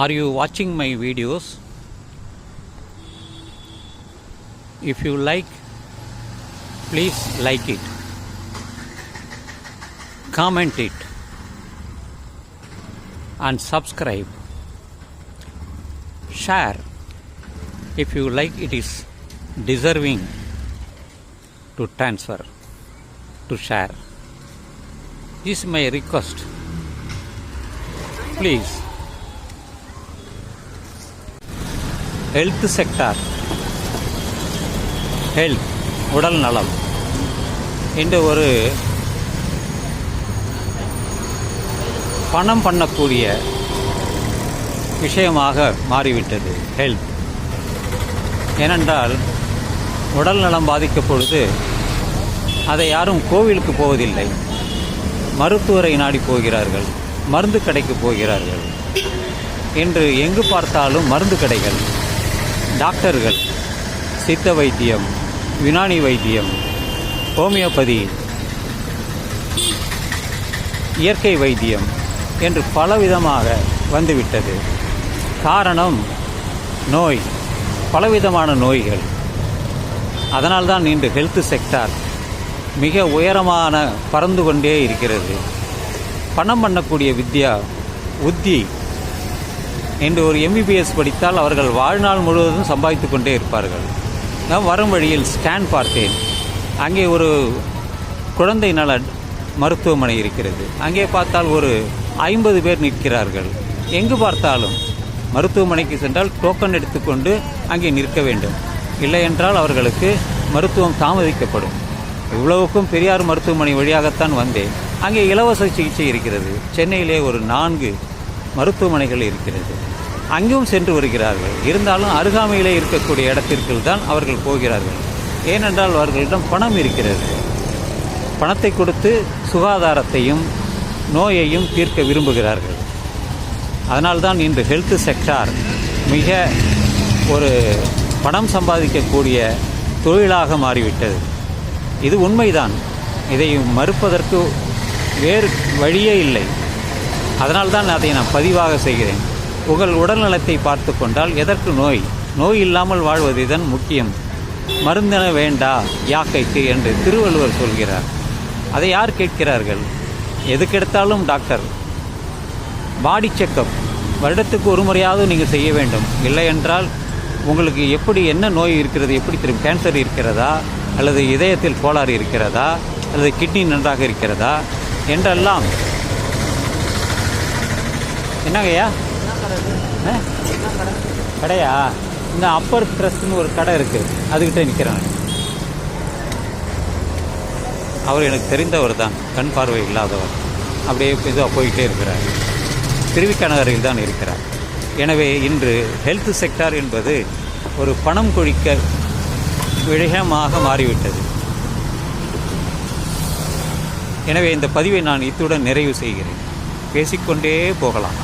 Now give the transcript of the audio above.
Are you watching my videos? If you like, please like it. Comment it. And subscribe. Share. If you like, it is deserving to transfer, to share. This is my request. Please. Health sector health உடல் நலம். என்று ஒரு பணம் பண்ணக்கூடிய விஷயமாக மாறிவிட்டது health ஏனென்றால் உடல் நலம் பாதிக்கும் பொழுது அதை யாரும் கோவிலுக்கு போவதில்லை. மருத்துவரை நாடி போகிறார்கள் மருந்து கடைக்கு போகிறார்கள். என்று எங்கு பார்த்தாலும் மருந்து கடைகள். டாக்டர்கள் சித்த வைத்தியம் யுனானி வைத்தியம் ஹோமியோபதி இயற்கை வைத்தியம் என்று பலவிதமாக வந்துவிட்டது. காரணம் நோய் பலவிதமான நோய்கள். அதனால்தான் இன்று ஹெல்த் செக்டார் மிக உயரமான பறந்து கொண்டே இருக்கிறது. பணம் பண்ணக்கூடிய வித்யா உத்தி என்று ஒரு எம்பிபிஎஸ் படித்தால் அவர்கள் வாழ்நாள் முழுவதும் சம்பாதித்து கொண்டே இருப்பார்கள். நான் வரும் வழியில் ஸ்கேன் பார்த்தேன். அங்கே ஒரு குழந்தை நல மருத்துவமனை இருக்கிறது. அங்கே பார்த்தால் ஒரு ஐம்பது பேர் நிற்கிறார்கள். எங்கு பார்த்தாலும் மருத்துவமனைக்கு சென்றால் டோக்கன் எடுத்துக்கொண்டு அங்கே நிற்க வேண்டும். இல்லை என்றால் அவர்களுக்கு மருத்துவம் தாமதிக்கப்படும். இவ்வளவுக்கும் பெரியார் மருத்துவமனை வழியாகத்தான் வந்தேன். அங்கே இலவச சிகிச்சை இருக்கிறது. சென்னையிலே ஒரு நான்கு மருத்துவமனைகள் இருக்கிறது. அங்கும் சென்று வருகிறார்கள். இருந்தாலும் அருகாமையிலே இருக்கக்கூடிய இடத்திற்கு தான் அவர்கள் போகிறார்கள். ஏனென்றால் அவர்களிடம் பணம் இருக்கிறது. பணத்தை கொடுத்து சுகாதாரத்தையும் நோயையும் தீர்க்க விரும்புகிறார்கள். அதனால்தான் இன்று ஹெல்த் செக்டார் மிக ஒரு பணம் சம்பாதிக்கக்கூடிய தொழிலாக மாறிவிட்டது. இது உண்மைதான். இதை மறுப்பதற்கு வேறு வழியே இல்லை. அதனால்தான் அதை நான் பதிவாக செய்கிறேன். உங்கள் உடல்நலத்தை பார்த்து கொண்டால் எதற்கு நோய்? நோய் இல்லாமல் வாழ்வது இதன் முக்கியம். மருந்தென வேண்டா யாக்கைக்கு என்று திருவள்ளுவர் சொல்கிறார். அதை யார் கேட்கிறார்கள்? எதுக்கெடுத்தாலும் டாக்டர். Body checkup. வருடத்துக்கு ஒரு முறையாவது நீங்கள் செய்ய வேண்டும். இல்லை என்றால் உங்களுக்கு எப்படி என்ன நோய் இருக்கிறது எப்படி தெரியும் கேன்சர் இருக்கிறதா அல்லது இதயத்தில் கோளாறு இருக்கிறதா அல்லது கிட்னி நன்றாக இருக்கிறதா என்றெல்லாம் என்னங்கய்யா? கடையா? இந்த அப்பர் ட்ரஸ்ட்னு ஒரு கடை இருக்குது அதுக்கிட்ட நிற்கிறேன் அவர் எனக்கு தெரிந்தவர் தான். கண் பார்வை இல்லாதவர். அப்படியே இதுவாக போயிட்டே இருக்கிறார். திருவிக்கநகரில் தான் இருக்கிறார். எனவே இன்று ஹெல்த் செக்டார் என்பது ஒரு பணம் கொழிக்க விஷயமாக மாறிவிட்டது. எனவே இந்த பதிவை நான் இத்துடன் நிறைவு செய்கிறேன். பேசிக்கொண்டே போகலாம்.